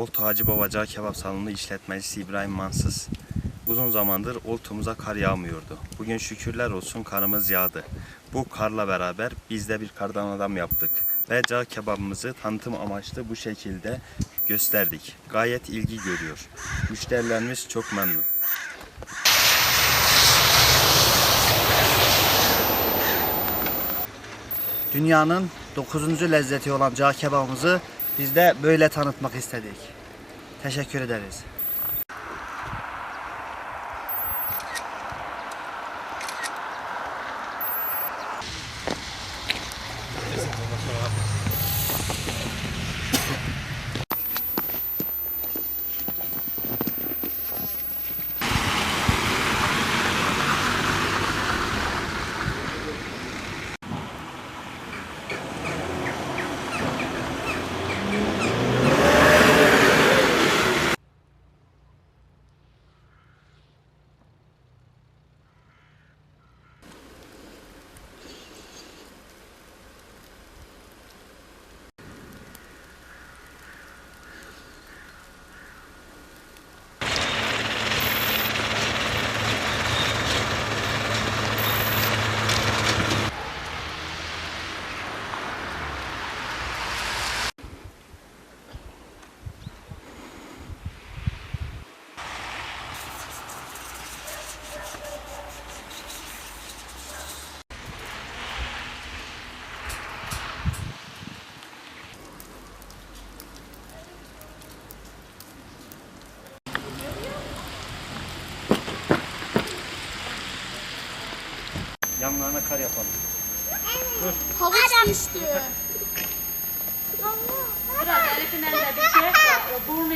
Oltu Hacı Babaca Kebap Salonu işletmecisi İbrahim Mansız. Uzun zamandır oltumuza kar yağmıyordu. Bugün şükürler olsun karımız yağdı. Bu karla beraber biz de bir kardan adam yaptık. Ve cağ kebabımızı tanıtım amaçlı bu şekilde gösterdik. Gayet ilgi görüyor. Müşterilerimiz çok memnun. Dünyanın 9. lezzeti olan cağ kebabımızı biz de böyle tanıtmak istedik. Teşekkür ederiz. Yanlarına kar yapalım. Havuç düştü. Biraz Elif'in elinde bir şey var. O burnu